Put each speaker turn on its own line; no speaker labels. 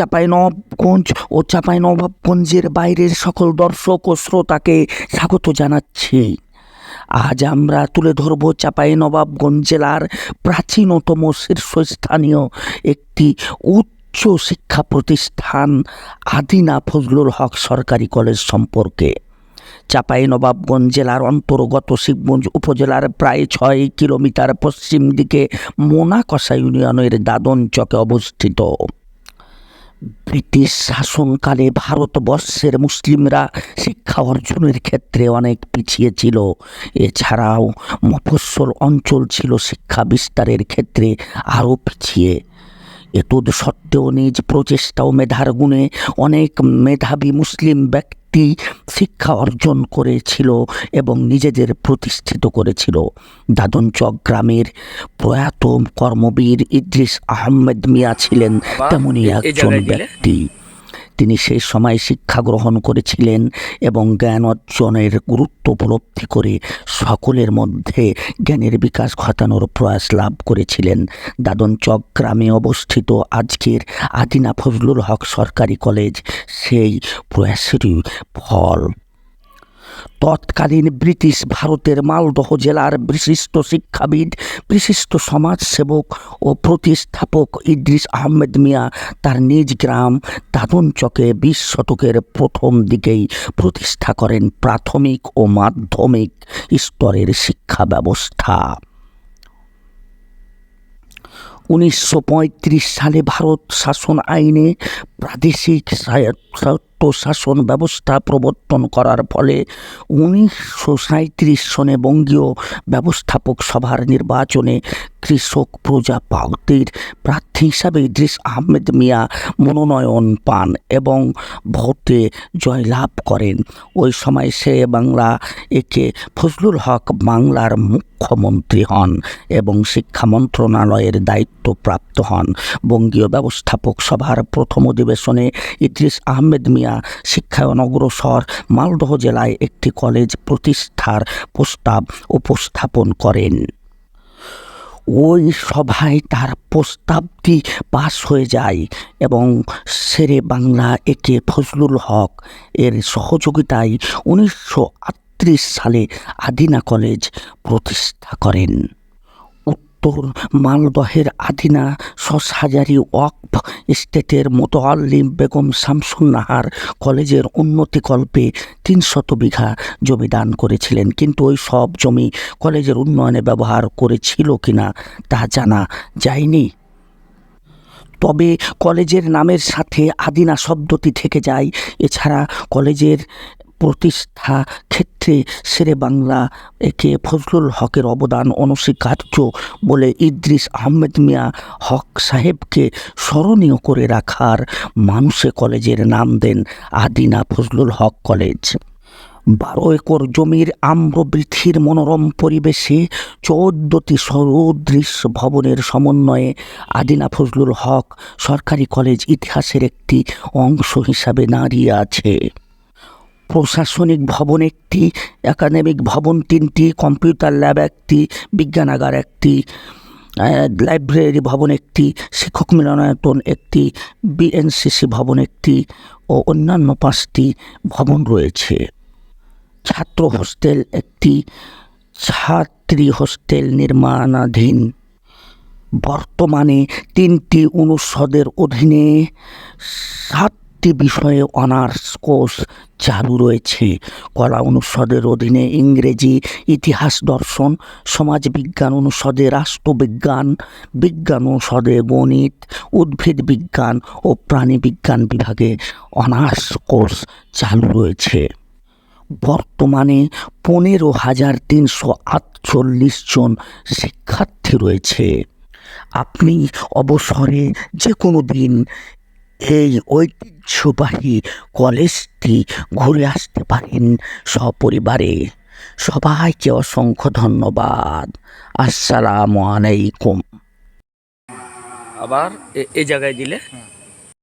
চাঁপাইনবাবগঞ্জ ও চাঁপাইনবাবগঞ্জের বাইরের সকল দর্শক ও শ্রোতাকে স্বাগত জানাচ্ছি। আজ আমরা তুলে ধরব চাঁপাইনবাবগঞ্জ জেলার প্রাচীনতম শীর্ষস্থানীয় একটি উচ্চ শিক্ষা প্রতিষ্ঠান আদিনা ফজলুল হক সরকারি কলেজ সম্পর্কে। চাঁপাইনবাবগঞ্জ জেলার অন্তর্গত শিবগঞ্জ উপজেলার প্রায় ছয় কিলোমিটার পশ্চিম দিকে মোনাকষা ইউনিয়নের দাদন চকে অবস্থিত। ব্রিটিশ শাসনকালে ভারতবর্ষের মুসলিমরা শিক্ষা অর্জনের ক্ষেত্রে অনেক পিছিয়ে ছিল। এছাড়াও মফস্বল অঞ্চল ছিল শিক্ষা বিস্তারের ক্ষেত্রে আরও পিছিয়ে। এতদ সত্ত্বেও নিজ প্রচেষ্টা ও মেধার গুণে অনেক মেধাবী মুসলিম ব্যক্তি শিক্ষা অর্জন করেছিল এবং নিজেদের প্রতিষ্ঠিত করেছিল। দাদনচক গ্রামের প্রয়াত কর্মবীর ইদ্রিস আহমেদ মিয়া ছিলেন তেমনই একজন ব্যক্তি। তিনি সেই সময় শিক্ষা গ্রহণ করেছিলেন এবং জ্ঞান অর্জনের গুরুত্ব উপলব্ধি করে সকলের মধ্যে জ্ঞানের বিকাশ ঘটানোর প্রয়াস লাভ করেছিলেন। দাদনচক গ্রামে অবস্থিত আজকের আদিনা ফজলুল হক সরকারি কলেজ, সেই প্রয়াসেরই ফল। তৎকালীন ব্রিটিশ ভারতের মালদহ জেলার বিশিষ্ট শিক্ষাবিদ, বিশিষ্ট সমাজসেবক ও প্রতিস্থাপক ইদ্রিস আহমেদ মিয়া তার নিজ গ্রাম দাদনচকে বিশ শতকের প্রথম দিকেই প্রতিষ্ঠা করেন প্রাথমিক ও মাধ্যমিক স্তরের শিক্ষা ব্যবস্থা। উনিশশো পঁয়ত্রিশ সালে ভারত শাসন আইনে প্রাদেশিক স্বায়ত্ত শাসন ব্যবস্থা প্রবর্তন করার ফলে উনিশশো সাঁত্রিশ সনে বঙ্গীয় ব্যবস্থাপক সভার নির্বাচনে কৃষক প্রজা পাউতির প্রার্থী হিসাবে ইদ্রিস আহমেদ মিয়া মনোনয়ন পান এবং ভোটে জয়লাভ করেন। ওই সময় সে বাংলা একে ফজলুল হক বাংলার মুখ্যমন্ত্রী হন এবং শিক্ষা মন্ত্রণালয়ের দায়িত্ব প্রাপ্ত হন। বঙ্গীয় ব্যবস্থাপক সভার প্রথম অধিবেশনে ইদ্রিস আহমেদ মিয়া শিক্ষায়ন অগ্রসর মালদহ জেলায় একটি কলেজ প্রতিষ্ঠার প্রস্তাব উপস্থাপন করেন। ওই সভায় তার প্রস্তাবটি পাশ হয়ে যায় এবং শেরে বাংলা একে ফজলুল হক এর সহযোগিতায় উনিশশো আটত্রিশ সালে আদিনা কলেজ প্রতিষ্ঠা করেন। উত্তর মালদহের আদিনা সসহাজারি ওয়াকফ স্টেটের মোতোয়াল্লিম বেগম শামসুন নাহার কলেজের উন্নতিকল্পে তিনশত বিঘা জমি দান করেছিলেন। কিন্তু ওই সব জমি কলেজের উন্নয়নে ব্যবহার করেছিল কিনা তা জানা যায়নি। তবে কলেজের নামের সাথে আদিনা শব্দটি থেকে যায়। এছাড়া কলেজের প্রতিষ্ঠা ক্ষেত্রে শেরে বাংলা একে ফজলুল হকের অবদান অনস্বীকার্য বলে ইদ্রিস আহমেদ মিয়া হক সাহেবকে স্মরণীয় করে রাখার মানুষে কলেজের নাম দেন আদিনা ফজলুল হক কলেজ। বারো একর জমির আম্রবৃথির মনোরম পরিবেশে চৌদ্দটি সরদৃশ্য ভবনের সমন্বয়ে আদিনা ফজলুল হক সরকারি কলেজ ইতিহাসের একটি অংশ হিসাবে দাঁড়িয়ে আছে। প্রশাসনিক ভবন একটি, একাডেমিক ভবন তিনটি, কম্পিউটার ল্যাব একটি, বিজ্ঞানাগার একটি লাইব্রেরি ভবন একটি, শিক্ষক মিলনায়তন একটি, বিএনসিসি ভবন একটি ও অন্যান্য পাঁচটি ভবন রয়েছে। ছাত্র হোস্টেল একটি, ছাত্রী হোস্টেল নির্মাণাধীন। বর্তমানে তিনটি অনুষদের অধীনে সাতটি বিষয়ে অনার্স কোর্স চালু রয়েছে। কলা অনুষদের অধীনে ইংরেজি, ইতিহাস, দর্শন, সমাজবিজ্ঞান অনুষদে রাষ্ট্রবিজ্ঞান, বিজ্ঞান অনুষদে গণিত, উদ্ভিদ বিজ্ঞান ও প্রাণী বিজ্ঞান বিভাগে অনার্স কোর্স চালু রয়েছে। বর্তমানে পনেরো হাজার তিনশো আটচল্লিশ জন শিক্ষার্থী রয়েছে। আপনি অবসরে যে কোনো দিন এই ঐতিহ্যবাহী কলেজটি ঘুরে আসতে পারেন সপরিবারে। সবাইকে অসংখ্য ধন্যবাদ। আসসালামু আলাইকুম।
আবার এ- এই জায়গায় দিলে?